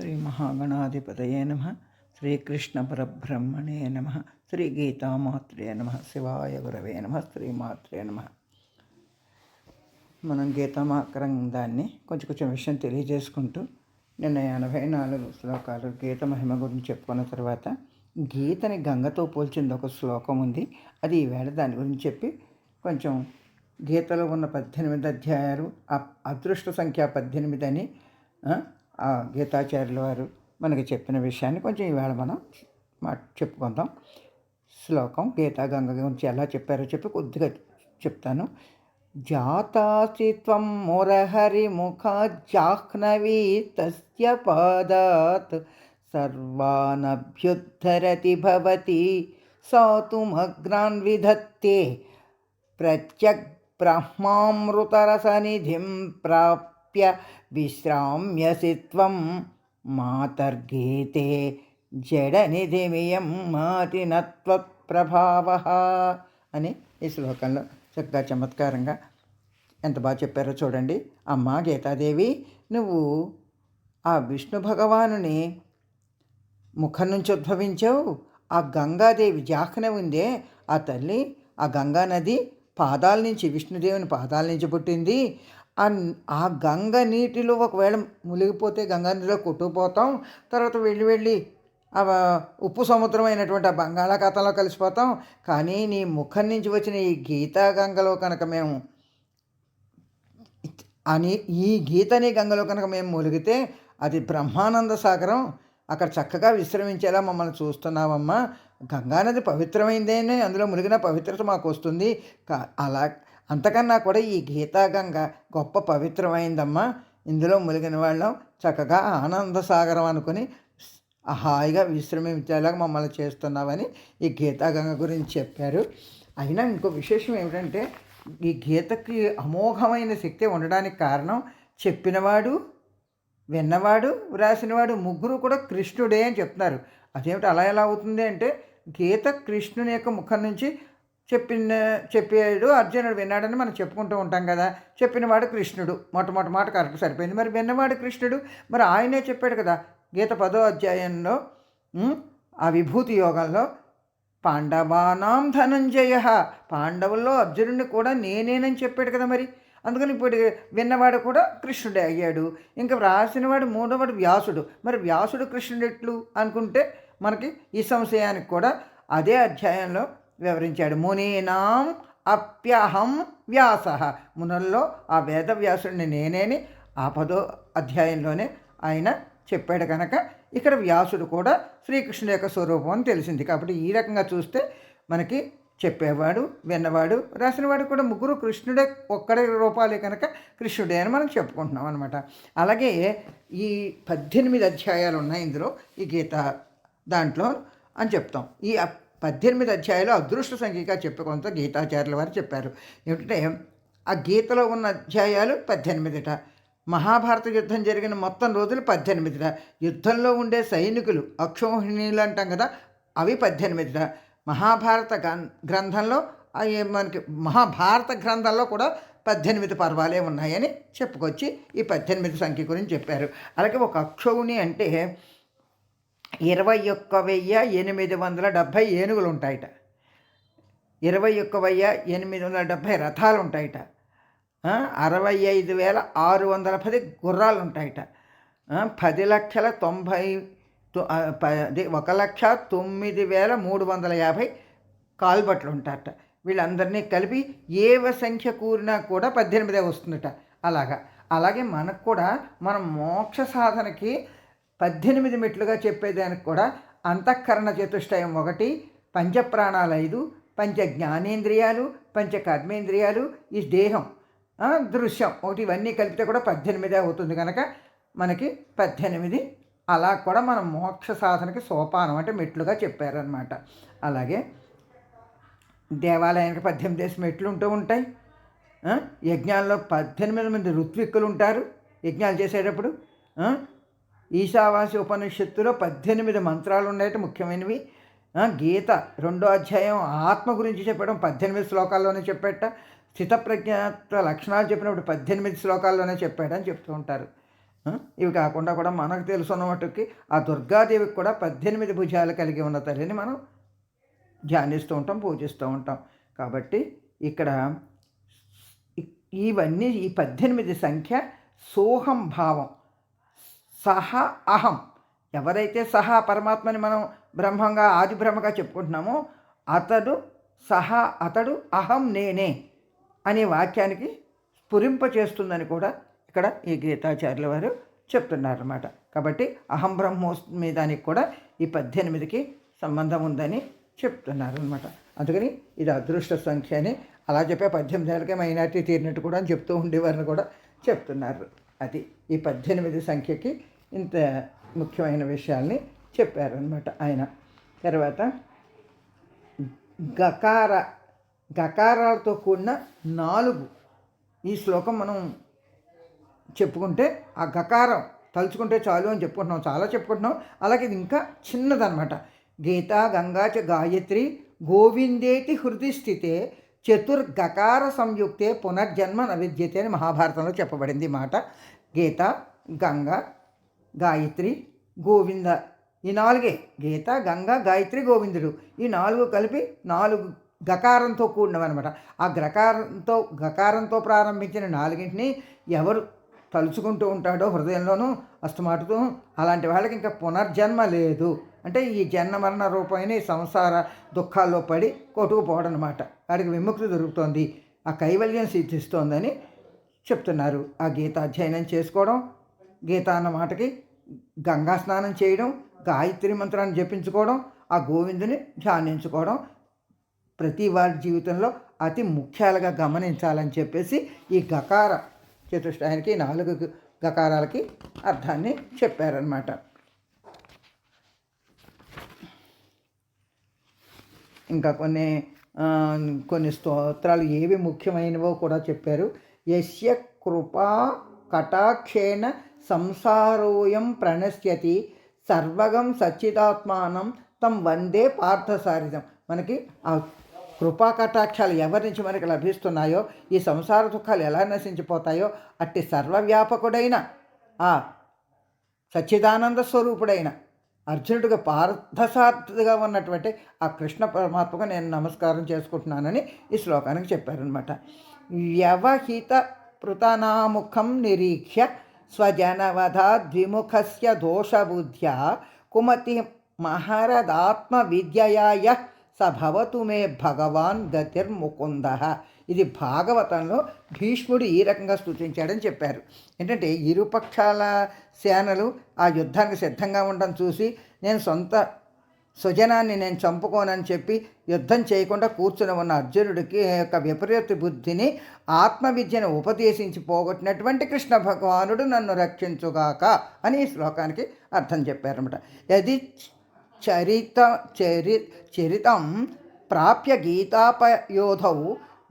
శ్రీ మహాగణాధిపతయే నమ. శ్రీకృష్ణ పరబ్రహ్మణే నమ. శ్రీ గీతామాత్రే నమ. శివాయ గురవే నమ. శ్రీమాత్రే నమ. మనం గీతామాగ్రంథాన్ని కొంచెం కొంచెం విషయం తెలియజేసుకుంటూ నిన్న ఎనభై నాలుగు శ్లోకాలు గీత మహిమ గురించి చెప్పుకున్న తర్వాత గీతని గంగతో పోల్చింది ఒక శ్లోకం ఉంది. అది ఈవేళ దాని గురించి చెప్పి కొంచెం గీతలో ఉన్న పద్దెనిమిది అధ్యాయాలు అదృష్ట సంఖ్య పద్దెనిమిది అని గీతాచార్యుల వారు మనకి చెప్పిన విషయాన్ని కొంచెం ఈవేళ మనం మా చెప్పుకుందాం. శ్లోకం గీతా గంగ గురించి ఎలా చెప్పారో చెప్పి కొద్దిగా చెప్తాను. జాతాసి త్వం మురహరి ముఖాజాహ్నవీ తస్య పాదాత్ సర్వానభ్యుద్ధరతి భవతి సాతుమగ్రాన్ విధత్తే ప్రత్యగ్ బ్రహ్మామృతరసనిధిం ప్రాప్య విశ్రామ్యసి త్వం మాతర్గీతే జడనిధిమియం మాతినత్వత్ప్రభావ అని ఈ శ్లోకంలో చక్కగా చమత్కారంగా ఎంత బాగా చెప్పారో చూడండి. అమ్మ గీతాదేవి నువ్వు ఆ విష్ణు భగవానుని ముఖం నుంచి ఉద్భవించావు. ఆ గంగాదేవి జాహ్న ఉందే. ఆ తల్లి ఆ గంగా నది పాదాల నుంచి విష్ణుదేవుని పాదాల నుంచి పుట్టింది. ఆ ఆ గంగ నీటిలో ఒకవేళ మునిగిపోతే గంగా నదిలో కొట్టుకుపోతాం. తర్వాత వెళ్ళి వెళ్ళి ఆ ఉప్పు సముద్రం అయినటువంటి ఆ బంగాళాఖాతంలో కలిసిపోతాం. కానీ నీ ముఖం నుంచి వచ్చిన ఈ గీతా గంగలో కనుక మేము అని ఈ గీతని గంగలో కనుక మేము మునిగితే అది బ్రహ్మానంద సాగరం. అక్కడ చక్కగా విశ్రమించేలా మమ్మల్ని చూస్తున్నామమ్మా గంగానది పవిత్రమైందేనే అందులో మునిగిన పవిత్రత మాకు వస్తుంది. కా- అలా అంతకన్నా కూడా ఈ గీతాగంగ గొప్ప పవిత్రమైందమ్మా. ఇందులో మునిగిన వాళ్ళం చక్కగా ఆనంద సాగరం అనుకుని హాయిగా విశ్రమించేలాగా మమ్మల్ని చేస్తున్నామని ఈ గీతాగంగ గురించి చెప్పారు. అయినా ఇంకో విశేషం ఏమిటంటే ఈ గీతకి అమోఘమైన శక్తి ఉండడానికి కారణం చెప్పినవాడు విన్నవాడు వ్రాసినవాడు ముగ్గురు కూడా కృష్ణుడే అని చెప్తున్నారు. అదేమిటి అలా ఎలా అవుతుంది అంటే గీత కృష్ణుని యొక్క ముఖం నుంచి చెప్పిన చెప్పాడు అర్జునుడు విన్నాడని మనం చెప్పుకుంటూ ఉంటాం కదా. చెప్పినవాడు కృష్ణుడు. మొట్టమొదటి మాట కరెక్ట్ సరిపోయింది. మరి విన్నవాడు కృష్ణుడు? మరి ఆయనే చెప్పాడు కదా. గీత పదో అధ్యాయంలో ఆ విభూతి యోగంలో పాండవానాం ధనంజయ పాండవుల్లో అర్జునుడిని కూడా నేనేనని చెప్పాడు కదా మరి. అందుకని ఇప్పుడు విన్నవాడు కూడా కృష్ణుడే అయ్యాడు. ఇంకా వ్రాసినవాడు మూడోవాడు వ్యాసుడు. మరి వ్యాసుడు కృష్ణుడు ఎట్లు? అనుకుంటే మనకి ఈ సంశయానికి కూడా అదే అధ్యాయంలో వివరించాడు. మునీనాం అప్యహం వ్యాస. మునుల్లో ఆ వేద వ్యాసుడిని నేనేని ఆ పదో అధ్యాయంలోనే ఆయన చెప్పాడు కనుక ఇక్కడ వ్యాసుడు కూడా శ్రీకృష్ణుడు యొక్క స్వరూపం అని తెలిసింది. కాబట్టి ఈ రకంగా చూస్తే మనకి చెప్పేవాడు విన్నవాడు రాసినవాడు కూడా ముగ్గురు కృష్ణుడే ఒక్కడే రూపాలే కనుక కృష్ణుడే అని మనం చెప్పుకుంటున్నాం అనమాట అలాగే ఈ పద్దెనిమిది అధ్యాయాలు ఉన్నాయి ఇందులో ఈ గీత దాంట్లో అని చెప్తాం. ఈ పద్దెనిమిది అధ్యాయాలు అదృష్ట సంఖ్యగా చెప్పుకొంత గీతాచార్యుల వారు చెప్పారు. ఏమిటంటే ఆ గీతలో ఉన్న అధ్యాయాలు పద్దెనిమిదిట. మహాభారత యుద్ధం జరిగిన మొత్తం రోజులు పద్దెనిమిదిట. యుద్ధంలో ఉండే సైనికులు అక్షోహిణీలు అంటాం కదా అవి పద్దెనిమిదిట. మహాభారత గ్రం- గ్రంథంలో అవి మనకి మహాభారత గ్రంథంలో కూడా పద్దెనిమిది పర్వాలే ఉన్నాయని చెప్పుకొచ్చి ఈ పద్దెనిమిది సంఖ్య గురించి చెప్పారు. అలాగే ఒక అక్షౌణి అంటే ఇరవై ఒక్క వెయ్యి ఎనిమిది వందల డెబ్భై ఏనుగులు ఉంటాయట ఇరవై ఒక్క వెయ్యి ఎనిమిది వందల డెబ్భై రథాలు ఉంటాయట అరవై ఐదు వేల ఆరు వందల పది గుర్రాలు ఉంటాయట పది లక్షల తొంభై పది ఒక లక్ష తొమ్మిది వేల మూడు వందల యాభై కాల్బట్లు ఉంటారట వీళ్ళందరినీ కలిపి ఏవ సంఖ్య కూరినా కూడా పద్దెనిమిదే వస్తుందట. అలాగా. అలాగే మనకు కూడా మన మోక్ష సాధనకి పద్దెనిమిది మెట్లుగా చెప్పేదానికి కూడా అంతఃకరణ చతుష్టయం ఒకటి పంచప్రాణాలు ఐదు పంచ జ్ఞానేంద్రియాలు పంచ కర్మేంద్రియాలు ఈ దేహం దృశ్యం ఒకటి ఇవన్నీ కలిపితే కూడా పద్దెనిమిది అవుతుంది కనుక మనకి పద్దెనిమిది. అలా కూడా మనం మోక్ష సాధనకి సోపానం అంటే మెట్లుగా చెప్పారనమాట అలాగే దేవాలయానికి పద్దెనిమిది వేసి మెట్లు ఉంటూ ఉంటాయి. యజ్ఞాల్లో పద్దెనిమిది మంది ఋత్విక్కులు ఉంటారు. యజ్ఞాలు చేసేటప్పుడు ఈశావాసి ఉపనిషత్తులో పద్దెనిమిది మంత్రాలు ఉన్నాయట ముఖ్యమైనవి. గీత రెండో అధ్యాయం ఆత్మ గురించి చెప్పడం పద్దెనిమిది శ్లోకాల్లోనే చెప్పేట. స్థితప్రజ్ఞత్వ లక్షణాలు చెప్పినప్పుడు పద్దెనిమిది శ్లోకాల్లోనే చెప్పాడని చెప్తూ ఉంటారు. ఇవి కాకుండా కూడా మనకు తెలుసున్న మటుకి ఆ దుర్గాదేవికి కూడా పద్దెనిమిది భుజాలు కలిగి ఉన్న తల్లిని మనం ధ్యానిస్తూ ఉంటాం పూజిస్తూ ఉంటాం. కాబట్టి ఇక్కడ ఇవన్నీ ఈ పద్దెనిమిది సంఖ్య సోహం భావం. సహ అహం. ఎవరైతే సహా పరమాత్మని మనం బ్రహ్మంగా ఆది బ్రహ్మగా చెప్పుకుంటున్నామో అతడు సహా అతడు అహం నేనే అనే వాక్యానికి స్ఫురింప చేస్తుందని కూడా ఇక్కడ ఈ గీతాచార్యుల వారు చెప్తున్నారన్నమాట. కాబట్టి అహం బ్రహ్మోస్మి దానికి కూడా ఈ పద్దెనిమిదికి సంబంధం ఉందని చెప్తున్నారనమాట అందుకని ఇది అదృష్ట సంఖ్య అని అలా చెప్పే పద్దెనిమిది నెలలకే మైనార్టీ తీరినట్టు కూడా అని చెప్తూ ఉండేవారిని కూడా చెప్తున్నారు. అది ఈ పద్దెనిమిది సంఖ్యకి ఇంత ముఖ్యమైన విషయాల్ని చెప్పారనమాట ఆయన. తర్వాత గకార గకారాలతో కూడిన నాలుగు. ఈ శ్లోకం మనం చెప్పుకుంటే ఆ గకారం తలుచుకుంటే చాలు అని చెప్పుకుంటున్నాం చాలా చెప్పుకుంటున్నాం. అలాగే ఇది ఇంకా చిన్నదనమాట గీత గంగా చ గాయత్రి గోవిందేతి హృది స్థితే చతుర్గకార సంయుక్తే పునర్జన్మ నవిద్యతే అని మహాభారతంలో చెప్పబడింది మాట. గీత గంగ గాయత్రి గోవింద. ఈ నాలుగే గీత గంగ గాయత్రి గోవిందుడు. ఈ నాలుగు కలిపి నాలుగు గకారంతో కూడినవన్నమాట. ఆ గ్రకారంతో గకారంతో ప్రారంభించిన నాలుగింటిని ఎవరు తలుచుకుంటూ ఉంటాడో హృదయంలోనూ అస్తమాటుతూ అలాంటి వాళ్ళకి ఇంకా పునర్జన్మ లేదు. అంటే ఈ జన్మ మరణ రూపమైన సంసార దుఃఖాల్లో పడి కొట్టుకుపోవడం అనమాట వాడికి విముక్తి దొరుకుతోంది. ఆ కైవల్యం సిద్ధిస్తోందని చెప్తున్నారు. ఆ గీత అధ్యయనం చేసుకోవడం గీత అన్న మాటకి గంగా స్నానం చేయడం గాయత్రి మంత్రాన్ని జపించుకోవడం ఆ గోవిందుని ధ్యానించుకోవడం ప్రతి వారి జీవితంలో అతి ముఖ్యాలుగా గమనించాలని చెప్పేసి ఈ గకార చతుష్టయానికి నాలుగు గకారాలకి అర్థాన్ని చెప్పారనమాట ఇంకా కొన్ని కొన్ని స్తోత్రాలు ఏవి ముఖ్యమైనవో కూడా చెప్పారు. యస్య కృపా కటాక్షేణ సంసారోయం ప్రణశ్యతి సర్వగం సచ్చిదాత్మానం తం వందే పార్థసారిధం మనకి ఆ కృపా కటాక్షాలు ఎవరి నుంచి మనకి లభిస్తున్నాయో ఈ సంసార దుఃఖాలు ఎలా నశించిపోతాయో అట్టి సర్వవ్యాపకుడైన ఆ సచ్చిదానంద స్వరూపుడైన అర్జునుడిగా పార్థసార్థిగా ఉన్నటువంటి ఆ కృష్ణ పరమాత్మకు నేను నమస్కారం చేసుకుంటున్నానని ఈ శ్లోకానికి చెప్పారనమాట వ్యవహిత పృతనాముఖం నిరీక్ష్య స్వజనవధ ద్విముఖస్య దోషబుద్ధ్యా కుమతి మహరదాత్మ విద్యయాయ స భవతు మే భగవాన్ గతిర్ముకుంద. ఇది భాగవతంలో భీష్ముడు ఈ రకంగా సూచించాడని చెప్పారు. ఏంటంటే ఇరుపక్షాల సేనలు ఆ యుద్ధానికి సిద్ధంగా ఉండడం చూసి నేను సొంత స్వజనాన్ని నేను చంపుకోనని చెప్పి యుద్ధం చేయకుండా కూర్చుని ఉన్న అర్జునుడికి యొక్క విపరీత బుద్ధిని ఆత్మవిద్యను ఉపదేశించి పోగొట్టినటువంటి కృష్ణ భగవానుడు నన్ను రక్షించుగాక అని ఈ శ్లోకానికి అర్థం చెప్పారన్నమాట. యది చరిత చరి చరితం ప్రాప్య గీతాపయోధౌ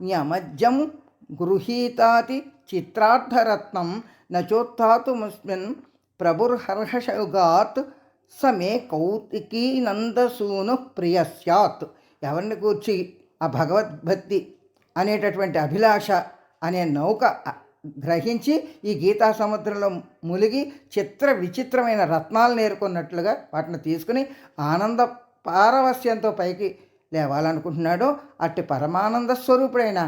న్యమజ్జం గృహీతాతి చిత్రార్థరత్నం నచోత్థాతుమస్మిన్ ప్రభుర్హర్షయుగాత్ సమే కౌతికీ నందసూను ప్రియ స్యాత్ ఎవరిని కూర్చి ఆ భగవద్భక్తి అనేటటువంటి అభిలాష అనే నౌక గ్రహించి ఈ గీతా సముద్రంలో ములిగి చిత్ర విచిత్రమైన రత్నాలు నేర్కొన్నట్లుగా వాటిని తీసుకుని ఆనంద పారవస్యంతో పైకి లేవాలనుకుంటున్నాడో అట్టి పరమానంద స్వరూపుడైన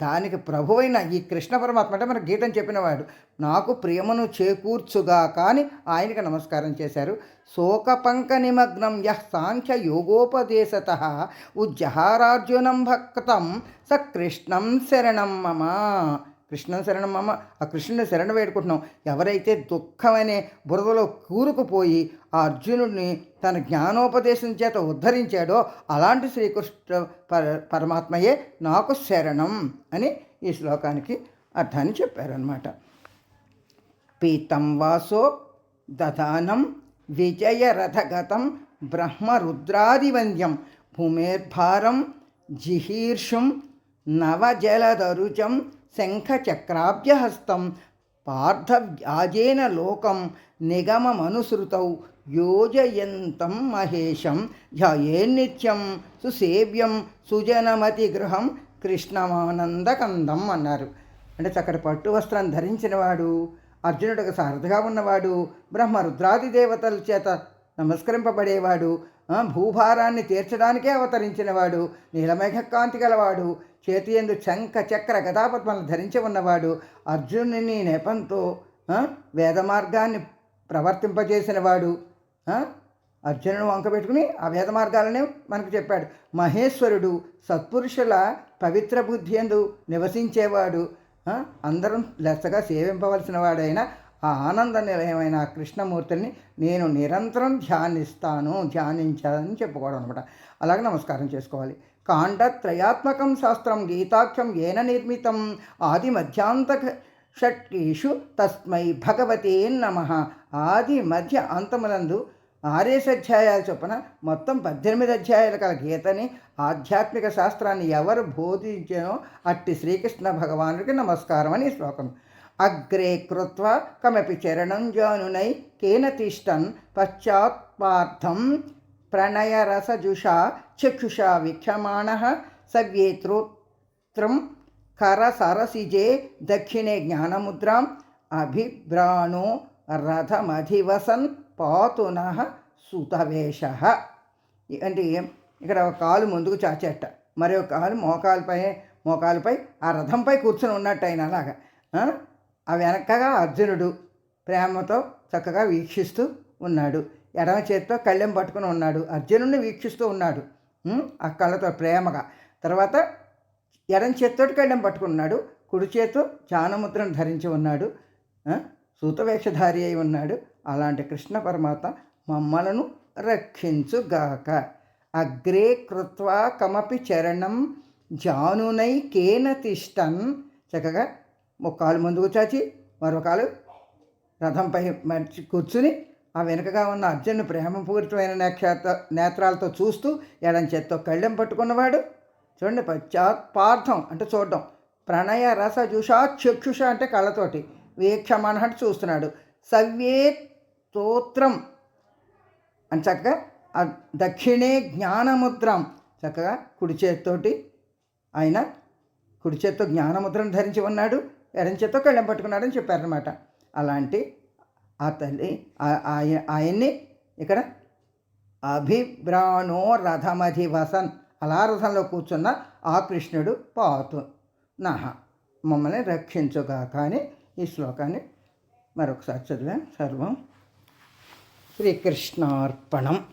దానికి ప్రభువైన ఈ కృష్ణ పరమాత్మ అంటే మన గీతం చెప్పినవాడు. నాకు ప్రియమును చేకూర్చుగా కాని ఆయనకి నమస్కారం చేశారు. శోకపంక నిమగ్నం యః సాంఖ్య యోగోపదేశత ఉజ్జహారార్జునం భక్తం స కృష్ణం శరణం మమ కృష్ణ శరణం మమ ఆ కృష్ణుని శరణ వేడుకుంటున్నాం. ఎవరైతే దుఃఖమనే బురదలో కూరుకుపోయి ఆ అర్జునుడిని తన జ్ఞానోపదేశం చేత ఉద్ధరించాడో అలాంటి శ్రీకృష్ణ పర పరమాత్మయే నాకు శరణం అని ఈ శ్లోకానికి అర్థాన్ని చెప్పారనమాట పీతం వాసో దదానం విజయరథగతం బ్రహ్మరుద్రాదివంద్యం భూమేర్భారం జిహీర్షుం నవజలదరుచం శంఖచక్రాబ్జహస్తం పార్థవ్యాజేన లోకం నిగమమనుసృతౌ యోజయంతం మహేశం ధ్యాయేన్నిత్యం సుసేవ్యం సుజనమతి గృహం కృష్ణమానందకందం అన్నారు. అంటే చక్కటి పట్టు వస్త్రం ధరించినవాడు అర్జునుడికి సారథిగా ఉన్నవాడు బ్రహ్మ రుద్రాది దేవతల చేత నమస్కరింపబడేవాడు భూభారాన్ని తీర్చడానికే అవతరించినవాడు నీలమేఘకాంతి గలవాడు చేతి ఎందు చంక చక్ర గదాపద్మలను ధరించి ఉన్నవాడు అర్జునుని నెపంతో వేద మార్గాన్ని ప్రవర్తింపజేసినవాడు అర్జునుడు వంక పెట్టుకుని ఆ వేద మార్గాలనే మనకు చెప్పాడు. మహేశ్వరుడు సత్పురుషుల పవిత్ర బుద్ధి ఎందు నివసించేవాడు అందరం లెచ్చగా సేవింపవలసిన వాడైన ఆ ఆనంద నిలయమైన కృష్ణమూర్తిని నేను నిరంతరం ధ్యానిస్తాను ధ్యానించాలని చెప్పుకోవడం అనమాట అలాగే నమస్కారం చేసుకోవాలి. కాండత్రయాత్మకం శాస్త్రం గీతాఖ్యం ఏన నిర్మితం ఆది మధ్యాంత షట్కీషు తస్మై భగవతే నమ. ఆది మధ్య అంతమునందు ఆరేసి అధ్యాయాల చొప్పున మొత్తం పద్దెనిమిది అధ్యాయాల కల గీతని ఆధ్యాత్మిక శాస్త్రాన్ని ఎవరు బోధించానో అట్టి శ్రీకృష్ణ భగవానుడికి నమస్కారం అని శ్లోకం. అగ్రే కృత్వా కమపి చరణం జానునై కేన తిష్టన్ పశ్చాత్పార్థం ప్రణయరసజుషా చక్షుషా వీక్షమాణ సవ్యేత్రోత్రం కరసరసిజే దక్షిణే జ్ఞానముద్రాం అభిభ్రాణో రథమధివసన్ పాతున సుతవేష అంటే ఇక్కడ ఒక కాలు ముందుకు చాచేట మరో కాలు మోకాలపై మోకాలపై ఆ రథంపై కూర్చొని ఉన్నట్టు ఆయన అలాగా ఆ? వెనకగా అర్జునుడు ప్రేమతో చక్కగా వీక్షిస్తూ ఉన్నాడు. ఎడమ చేతితో కళ్ళెం పట్టుకుని ఉన్నాడు. అర్జునుడిని వీక్షిస్తూ ఉన్నాడు. ఆ కళ్ళతో ప్రేమగా. తర్వాత ఎడం చేత్తోటి కళ్ళెం పట్టుకున్నాడు కుడి చేతితో జానముద్రను ధరించి ఉన్నాడు. సూతవేషధారి అయి ఉన్నాడు. అలాంటి కృష్ణ పరమాత్మ మమ్మలను రక్షించుగాక. అగ్రే కృత్వా కమపి చరణం జానునై కేన తిష్టన్ చక్కగా ముక్కాలు ముందుకు చాచి మరొకాలు రథంపై మర్చి కూర్చుని ఆ వెనుకగా ఉన్న అర్జును ప్రేమపూరితమైన నేక్షేత నేత్రాలతో చూస్తూ ఎడం చేత్తో కళ్ళెం పట్టుకున్నవాడు. చూడండి పశ్చాత్పార్థం అంటే చూడడం. ప్రణయ రస జుషా చక్షుష అంటే కళ్ళతోటి వీక్షమణ అంటే చూస్తున్నాడు. సవ్యే స్తోత్రం అని చక్కగా ఆ దక్షిణే జ్ఞానముద్రం చక్కగా కుడి చేతితోటి ఆయన కుడి చేత్తో జ్ఞానముద్రను ధరించి ఉన్నాడు. ఎడం చేత్తో కళ్ళెం పట్టుకున్నాడని చెప్పారనమాట అలాంటి ఆ తల్లి ఆయ- ఆయన్ని ఇక్కడ అభిబ్రాణో రథమధి వసన్ అలా రథంలో కూర్చున్న ఆ కృష్ణుడు పాతు. నహ మమ్మల్ని రక్షించుగాక అని ఈ శ్లోకాన్ని మరొకసారి చదివాం. సర్వం శ్రీకృష్ణార్పణం.